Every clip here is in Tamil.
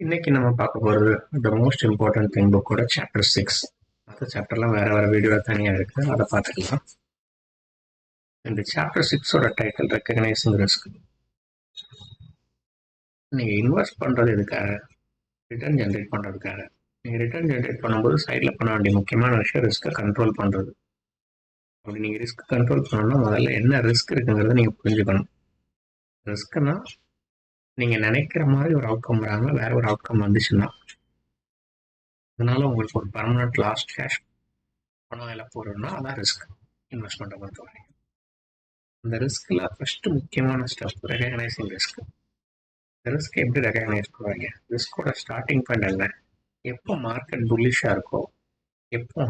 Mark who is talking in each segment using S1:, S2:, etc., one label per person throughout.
S1: இன்னைக்கு நம்ம பார்க்க போகிறது த மோஸ்ட் இம்பார்ட்டன்ட் திங் புக்கோட சாப்டர் சிக்ஸ் மற்ற சாப்டர்லாம் வேற வேற வீடியோ தனியாக இருக்கு. அதை பார்த்துக்கலாம். இந்த சாப்டர் சிக்ஸோட டைட்டில் ரெக்கக்னைசிங் ரிஸ்க் நீங்கள் இன்வெஸ்ட் பண்ணுறது எதுக்காக? ரிட்டர்ன் ஜென்ரேட் பண்ணுறதுக்காக நீங்கள் ரிட்டர்ன் ஜென்ரேட் பண்ணும்போது சைடில் பண்ண வேண்டிய முக்கியமான விஷயம் ரிஸ்க்கை கண்ட்ரோல் பண்ணுறது அப்படி நீங்கள் ரிஸ்க் கண்ட்ரோல் பண்ணணும்னா முதல்ல என்ன ரிஸ்க் இருக்குங்கிறத நீங்கள் புரிஞ்சுக்கணும். ரிஸ்க்னா நீங்கள் நினைக்கிற மாதிரி ஒரு அவுட்கம் வராமல் வேற ஒரு அவுட்கம் வந்துச்சுன்னா அதனால உங்களுக்கு ஒரு பர்மனன்ட் லாஸ்ட் கேஷ் பணம் எல்லாம் போடுறோம்னா அதான் ரிஸ்க் இன்வெஸ்ட்மெண்ட்டை பொறுத்த வரைக்கும் அந்த ரிஸ்கில் ஃபஸ்ட்டு முக்கியமான ஸ்டெப் ரெகனைசிங் ரிஸ்க் இந்த ரிஸ்க் எப்படி ரெகனைஸ் பண்ணுவாங்க? ரிஸ்கோட ஸ்டார்டிங் பாயிண்ட் என்ன? எப்போ மார்க்கெட் புல்லிஷாக இருக்கோ எப்போ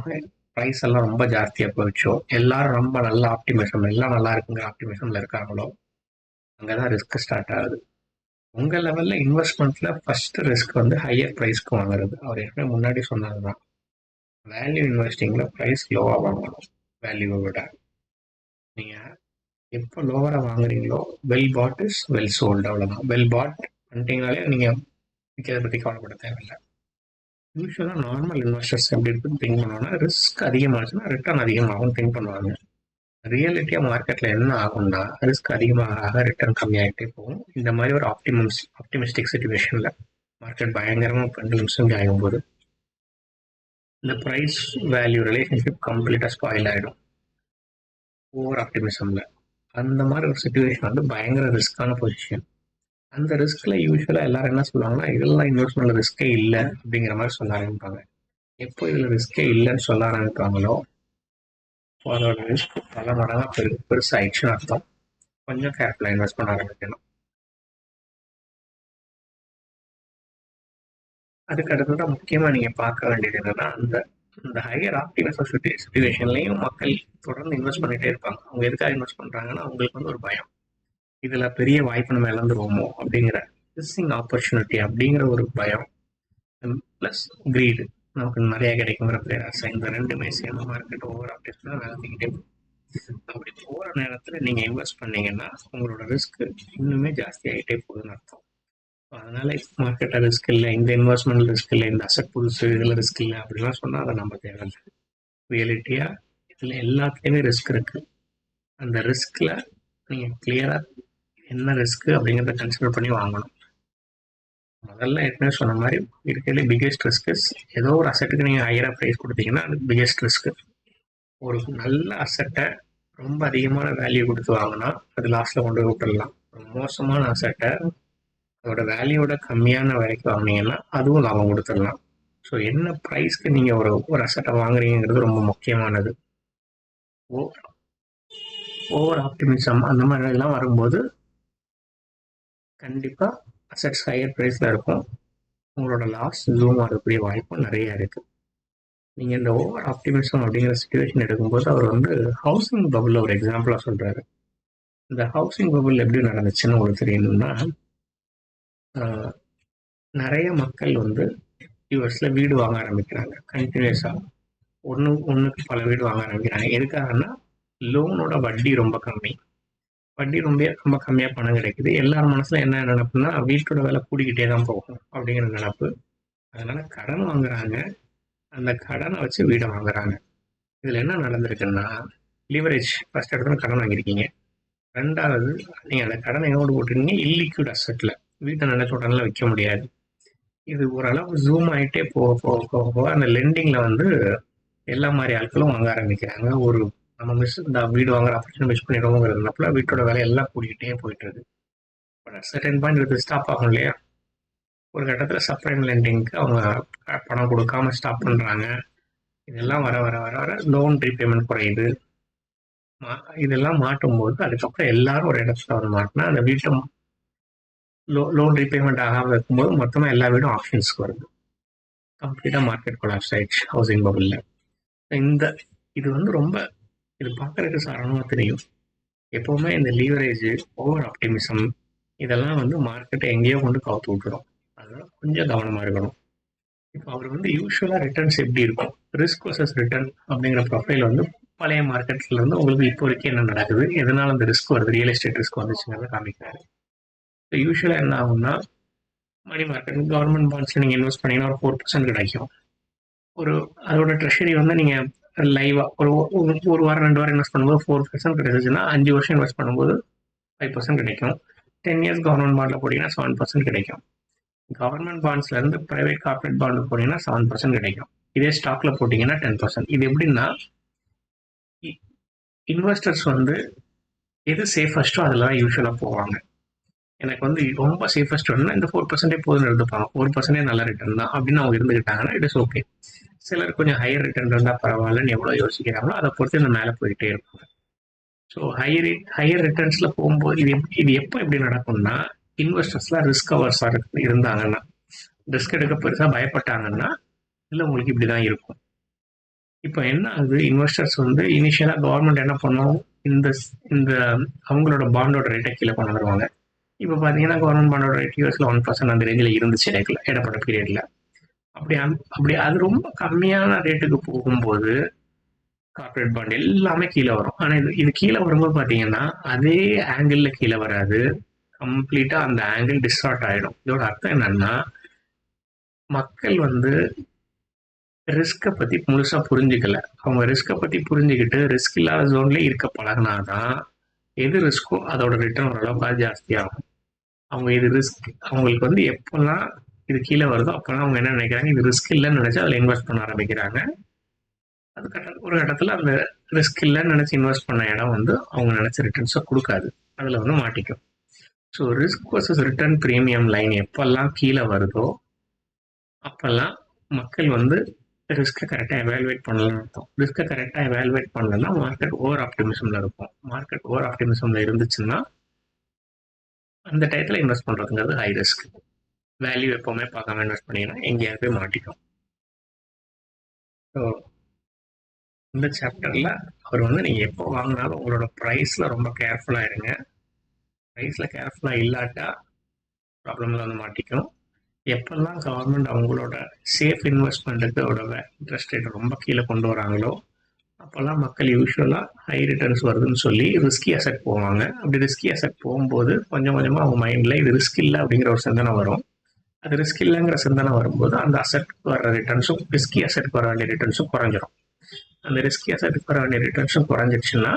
S1: ப்ரைஸ் எல்லாம் ரொம்ப ஜாஸ்தியாக போயிடுச்சோ எல்லாரும் ரொம்ப நல்ல ஆப்டிமிசம் எல்லாம் நல்லா இருக்குங்கிற ஆப்டிமிசமில் இருக்காங்களோ அங்கே தான் ரிஸ்க் ஸ்டார்ட் ஆகுது. உங்கள் லெவலில் இன்வெஸ்ட்மெண்ட்டில் ஃபர்ஸ்ட் ரிஸ்க் வந்து ஹையர் ப்ரைஸ்க்கு வாங்குறது. அவர் ஏற்கனவே முன்னாடி சொன்னதுதான். வேல்யூ இன்வெஸ்டிங்ல ப்ரைஸ் லோவாக வாங்கணும். வேல்யூவை விட. நீங்கள் எப்போ லோவராக வாங்குறீங்களோ well bought is well sold அவ்வளவுதான். வெல் பாட் பண்ணிட்டீங்கனாலே நீங்கள் விற்கிறத பற்றி கவலைப்பட தேவையில்லை. யூஸ்வலாக நார்மல் இன்வெஸ்டர்ஸ் எப்படி இருக்குன்னு திங்க் பண்ணுவாங்கன்னா ரிஸ்க் அதிகமாச்சுன்னா ரிட்டர்ன் அதிகமாகும் திங்க் பண்ணுவாங்க. ரியாலிட்டியாக மார்க்கெட்டில் என்ன ஆகும்னா ரிஸ்க் அதிகமாக ஆக ரிட்டர்ன் கம்மியாகிட்டே போகும். இந்த மாதிரி ஒரு ஆப்டிமம்ஸ் ஆப்டிமிஸ்டிக் சுச்சுவேஷனில் மார்க்கெட் பயங்கரமாக ரெண்டு நிமிஷம் ஆகும் போது இந்த ப்ரைஸ் வேல்யூ ரிலேஷன்ஷிப் கம்ப்ளீட்டாக ஸ்பாயில் ஆகிடும் ஓவர் ஆப்டிமிசமில் அந்த மாதிரி ஒரு சுச்சுவேஷன் வந்து பயங்கர ரிஸ்க்கான பொசிஷன் அந்த ரிஸ்கில் யூஸ்வலாக எல்லாரும் என்ன சொல்லுவாங்கன்னா இதெல்லாம் இன்வெஸ்ட்மெண்ட்டில் ரிஸ்க்கே இல்லை அப்படிங்கிற மாதிரி சொல்ல ஆரம்பிப்பாங்க. எப்போ இதில் ரிஸ்க்கே இல்லைன்னு சொல்ல ஆரம்பிப்பாங்களோ அதோட பல மடங்காக பெரு பெருசாகிடுச்சுன்னு அர்த்தம் கொஞ்சம் கேர்ஃபுல்லாக இன்வெஸ்ட் பண்ண ஆரம்பிக்கணும். அதுக்கு அடுத்ததான் முக்கியமாக நீங்கள் பார்க்க வேண்டியது என்னன்னா அந்த இந்த ஹையர் ஆப்டிமிசம் சுச்சுவேஷன்லையும் மக்கள் தொடர்ந்து இன்வெஸ்ட் பண்ணிகிட்டே இருப்பாங்க. அவங்க எதுக்காக இன்வெஸ்ட் பண்ணுறாங்கன்னா அவங்களுக்கு வந்து ஒரு பயம். இதில் பெரிய வாய்ப்பு நம்ம இழந்துருவோமோ அப்படிங்கிற மிஸ்ஸிங் ஆப்பர்ச்சுனிட்டி அப்படிங்கிற ஒரு பயம். ப்ளஸ் க்ரீடு நமக்கு நிறைய கிடைக்குங்கிற பேராசை இந்த ரெண்டுமே சேர்ந்து மார்க்கெட் ஓவர் ஆப்டேஷனாக வளர்த்துக்கிட்டே அப்படி போகிற நேரத்தில் நீங்கள் இன்வெஸ்ட் பண்ணீங்கன்னா உங்களோட ரிஸ்க் இன்னுமே ஜாஸ்தி ஆகிட்டே போகுதுன்னு அர்த்தம். அதனால மார்க்கெட்டில் ரிஸ்க் இல்லை இந்த இன்வெஸ்ட்மெண்ட் ரிஸ்க் இல்லை இந்த அசட் புதுசு இதில் ரிஸ்க் இல்லை அப்படிலாம் சொன்னால் அதை நம்ம தேவையில்லை. ரியாலிட்டியாக இதில் எல்லாத்துலேயுமே ரிஸ்க் இருக்குது அந்த ரிஸ்கில் நீங்கள் கிளியராக என்ன ரிஸ்க்கு அப்படிங்கிறத கன்சிடர் பண்ணி வாங்கணும். முதல்ல ஏற்கனவே சொன்ன மாதிரி இருக்கிறதுல பிக்கெஸ்ட் ரிஸ்க் ஏதோ ஒரு அசட்டுக்கு நீங்கள் ஹையராக ப்ரைஸ் கொடுத்தீங்கன்னா அது பிக்கெஸ்ட் ரிஸ்க் ஒரு நல்ல அசட்டை ரொம்ப அதிகமான வேல்யூ கொடுத்து வாங்கினா அது லாஸ்ட்டில் கொண்டு போய் விட்டுடலாம் ஒரு மோசமான அசட்டை அதோட வேல்யூவோட கம்மியான விலைக்கு வாங்கினீங்கன்னா அதுவும் லாபம் கொடுத்துடலாம். ஸோ என்ன ப்ரைஸ்க்கு நீங்கள் ஒரு ஒரு அசட்டை வாங்குறீங்கிறது ரொம்ப முக்கியமானது. ஓ ஓவர் ஆப்டிமிசம் அந்த மாதிரி எல்லாம் வரும்போது கண்டிப்பாக அசட்ஸ் ஹையர் ப்ரைஸில் இருக்கும். உங்களோட லாஸ் ஜூம் ஆகக்கூடிய வாய்ப்பும் நிறைய இருக்குது நீங்கள் இந்த ஓவர் ஆப்டிமிசம் அப்படிங்கிற சுச்சுவேஷன் எடுக்கும்போது அவர் வந்து ஹவுசிங் பபுள் ஒரு எக்ஸாம்பிளாக சொல்கிறாரு இந்த ஹவுசிங் பபுள் எப்படி நடந்துச்சுன்னு உங்களுக்கு தெரியணும்னா நிறைய மக்கள் வந்து யூஎஸில் வீடு வாங்க ஆரம்பிக்கிறாங்க. கண்டினியூஸாக ஒன்று ஒன்றுக்கு பல வீடு வாங்க ஆரம்பிக்கிறாங்க. எதுக்காகன்னா லோனோட வட்டி ரொம்ப கம்மி. வட்டி ரொம்ப ரொம்ப கம்மியாக பணம் கிடைக்குது. எல்லார் மனசில் என்ன நினப்புன்னா வீட்டோட விலை கூடிக்கிட்டே தான் போகும் அப்படிங்கிற நினப்பு. அதனால கடன் வாங்குறாங்க. அந்த கடனை வச்சு வீடை வாங்குறாங்க. இதில் என்ன நடந்திருக்குன்னா லிவரேஜ் ஃபர்ஸ்ட் இடத்துல கடன் வாங்கியிருக்கீங்க. ரெண்டாவது நீங்கள் அந்த கடனை எங்கோடு போட்டிருக்கீங்க இல்லிக்யூட் அசட்டில் வீட்டை நினைச்ச உடனே விற்க முடியாது. இது ஓரளவு ஜூம் ஆகிட்டே போக போக போக போக அந்த லெண்டிங்கில் வந்து எல்லா மாதிரி ஆட்களும் வாங்க ஆரம்பிக்கிறாங்க. ஒரு நம்ம மிஸ் இந்த வீடு வாங்குற ஆப்பர்ச்சுனிட்டி மிஸ் பண்ணிடுவோங்கிறதுனால வீட்டோட வேலை எல்லாம் கூடிக்கிட்டே போயிட்டு இருக்கு பட் சர்டன் பாயிண்ட் இது ஸ்டாப் ஆகும் இல்லையா? ஒரு கட்டத்தில் சப்ரைம் லெண்டிங்க்கு அவங்க பணம் கொடுக்காம ஸ்டாப் பண்ணுறாங்க இதெல்லாம் வர வர வர வர லோன் ரீபேமெண்ட் குறையுது. இதெல்லாம் மாட்டும்போது அதுக்கப்புறம் எல்லாரும் ஒரு இடத்துல வந்து மாட்டினா அந்த வீட்டை லோ லோன் ரீபேமெண்ட் ஆகாமல் இருக்கும்போது மொத்தமாக எல்லா வீடும் ஆப்ஷன்ஸ்க்கு வருது. கம்ப்ளீட்டாக மார்க்கெட் கொலாப்ஸ் ஆயிடுச்சு ஹவுசிங் பபுளில் இந்த இது வந்து ரொம்ப இது பார்க்கறதுக்கு சாதாரணமாக தெரியும். எப்போவுமே இந்த லீவரேஜ் ஓவர் ஆப்டிமிசம் இதெல்லாம் வந்து மார்க்கெட்டை எங்கேயோ கொண்டு கவுத்து விட்டுரும். அதனால கொஞ்சம் கவனமாக இருக்கணும். இப்போ அவர் வந்து யூஸ்வலாக ரிட்டர்ன்ஸ் எப்படி இருக்கும்? ரிஸ்க் வர்சஸ் ரிட்டர்ன் அப்படிங்கிற ப்ரொஃபைல் வந்து பழைய மார்க்கெட்ஸ்லேருந்து உங்களுக்கு இப்போ வரைக்கும் என்ன நடக்குது? எதனால் அந்த ரிஸ்க் வருது? ரியல் எஸ்டேட் ரிஸ்க் வந்துச்சுங்கிறத காமிக்கிறாரு. ஸோ யூஸ்வலாக என்ன ஆகும்னா மணி மார்க்கெட் கவர்மெண்ட் பாண்ட்ஸில் நீங்கள் இன்வெஸ்ட் பண்ணீங்கன்னா ஒரு ஃபோர் பர்சன்ட் கிடைக்கும். ஒரு அதோட ட்ரெஷரி வந்து நீங்கள் லைவாக ஒரு ஒரு- ஒரு வாரம் ரெண்டு வாரம் இன்வெஸ்ட் பண்ணும்போது ஃபோர் பர்சன்ட் கிடைச்சிச்சுன்னா அஞ்சு வருஷம் இன்வெஸ்ட் பண்ணும்போது ஃபைவ் பர்சன்ட் கிடைக்கும். டென் இயர்ஸ் கவர்மெண்ட் பாண்டில் போட்டிங்கன்னா செவன் பர்சன்ட் கிடைக்கும். கவர்மெண்ட் பாண்ட்ஸ்லேருந்து ப்ரைவேட் கார்பரேட் பாண்டு போட்டிங்கன்னா செவன் பர்சன்ட் கிடைக்கும். இதே ஸ்டாக்ல போட்டிங்கன்னா டென் பர்சன்ட் இது எப்படின்னா இன்வெஸ்டர்ஸ் வந்து எது சேஃபஸ்ட்டோ அதில் தான் யூஸ்வலாக போவாங்க. எனக்கு வந்து ரொம்ப சேஃபஸ்ட் ஒன்று இந்த ஃபோர் பர்சன்டே போதும் எடுத்துப்பாங்க. ஃபோர் பர்சன்டே நல்ல ரிட்டர்ன் தான் அப்படின்னு அவங்க இருந்துக்கிட்டாங்கன்னா இட் இஸ் ஓகே சிலர் கொஞ்சம் ஹையர் ரிட்டர்ன் இருந்தால் பரவாயில்லன்னு எவ்வளோ யோசிக்கிறாங்களோ அதை பொறுத்து இந்த மேலே போயிட்டே இருப்பாங்க ஸோ ஹையர் ஹையர் ரிட்டர்ன்ஸில் போகும்போது இது இது எப்போ எப்படி நடக்கும்னா இன்வெஸ்டர்ஸ்லாம் ரிஸ்க் அவர்ஸாக இருந்தாங்கன்னா ரிஸ்க் எடுக்க பெருசாக பயப்பட்டாங்கன்னா இல்லை உங்களுக்கு இப்படி தான் இருக்கும். இப்போ என்ன ஆகுது? இன்வெஸ்டர்ஸ் வந்து இனிஷியலாக கவர்மெண்ட் என்ன பண்ணும்? இந்த இந்த அவங்களோட பாண்டோட ரேட்டை கீழே கொண்டு வந்துருவாங்க. இப்போ பார்த்தீங்கன்னா கவர்மெண்ட் பாண்டோட ரேட் யூஎஸ்ல ஒன் பர்சன்ட் அந்த ரேஞ்சில் இருந்துச்சு இடையில இடப்பட்ட பீரியடில் அப்படி அப்படி அது ரொம்ப கம்மியான ரேட்டுக்கு போகும்போது கார்பரேட் பாண்ட் எல்லாமே கீழே வரும். ஆனால் இது இது கீழே வரும்போது பார்த்தீங்கன்னா அதே ஆங்கிளில் கீழே வராது. கம்ப்ளீட்டாக அந்த ஆங்கிள் டிஸ்டார்ட் ஆகிடும் இதோட அர்த்தம் என்னன்னா மக்கள் வந்து ரிஸ்க்கை பற்றி முழுசாக புரிஞ்சுக்கல. அவங்க ரிஸ்க்கை பற்றி புரிஞ்சுக்கிட்டு ரிஸ்க் இல்லாத ஜோன்லேயே இருக்க பழகினாதான் எது ரிஸ்க்கோ அதோட ரிட்டர்ன் ஓரளவுக்கு ஜாஸ்தியாகும். அவங்க இது ரிஸ்க் அவங்களுக்கு வந்து எப்போல்லாம் இது கீழே வருதோ. அப்போல்லாம் அவங்க என்ன நினைக்கிறாங்க இது ரிஸ்க் இல்லைன்னு நினச்சி அதில் இன்வெஸ்ட் பண்ண ஆரம்பிக்கிறாங்க. அது கட்ட ஒரு கட்டத்தில் அந்த ரிஸ்க் இல்லைன்னு நினச்சி இன்வெஸ்ட் பண்ண இடம் வந்து அவங்க நினச்ச ரிட்டர்ன்ஸை கொடுக்காது. அதில் வந்து மாட்டிக்கும். So risk versus return premium line எப்பெல்லாம் கீழே வருதோ அப்போல்லாம் மக்கள் வந்து ரிஸ்க்கை கரெக்டாக எவாலுவேட் பண்ணலாம் அர்த்தம். ரிஸ்க்கை கரெக்டாக எவாலுவேட் பண்ணலன்னா மார்க்கெட் ஓவர் ஆப்டிமிசமில் இருக்கும். மார்க்கெட் ஓவர் ஆப்டிமிசமில் இருந்துச்சுன்னா அந்த டயத்தில் இன்வெஸ்ட் பண்ணுறதுங்கிறது ஹை ரிஸ்க் வேல்யூ எப்போவுமே பார்க்காம இன்வெஸ்ட் பண்ணீங்கன்னா எங்கேயாவது போய் மாட்டிக்கும். ஸோ இந்த சாப்டரில் அவர் வந்து நீங்கள் எப்போ வாங்கினாலும் உங்களோட ப்ரைஸில் ரொம்ப கேர்ஃபுல்லாக இருங்க. ப்ரைஸில் கேர்ஃபுல்லாக இல்லாட்டா ப்ராப்ளமில் வந்து மாட்டிக்கும். எப்பெல்லாம் கவர்மெண்ட் அவங்களோட சேஃப் இன்வெஸ்ட்மெண்ட்டுக்கு இன்ட்ரெஸ்ட் ரேட் ரொம்ப கீழே கொண்டு வராங்களோ அப்போல்லாம் மக்கள் யூஸ்வலாக ஹை ரிட்டர்ன்ஸ் வருதுன்னு சொல்லி ரிஸ்கி அசெட் போவாங்க. அப்படி ரிஸ்கி அசெட் போகும்போது கொஞ்சம் கொஞ்சமாக அவங்க மைண்டில் இது ரிஸ்க் இல்லை அப்படிங்கிற ஒரு சிந்தனை வரும். அது ரிஸ்க் இல்லைங்கிற சிந்தனை வரும்போது அந்த அசெட்டுக்கு வர ரிட்டர்ன்ஸும் ரிஸ்கி அசெட்டுக்கு வர வேண்டிய ரிட்டர்ன்ஸும் குறைஞ்சிரும். அந்த ரிஸ்கி அசெட்டுக்கு வர வேண்டிய ரிட்டர்ன்ஸும் குறைஞ்சிருச்சுன்னா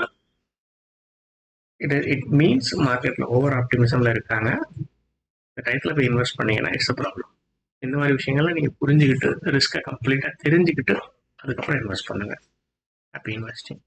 S1: இட் இட் மீன்ஸ் மார்க்கெட்டில் ஓவர் ஆப்டிமிசமில் இருக்காங்க. இந்த டயத்தில் போய் இன்வெஸ்ட் பண்ணீங்கன்னா இட்ஸ் அ ப்ராப்ளம் இந்த மாதிரி விஷயங்கள்லாம் நீங்கள் புரிஞ்சுக்கிட்டு ரிஸ்க்கை கம்ப்ளீட்டாக தெரிஞ்சுக்கிட்டு அதுக்கப்புறம் இன்வெஸ்ட் பண்ணுங்கள் ஹாப்பி இன்வெஸ்டிங்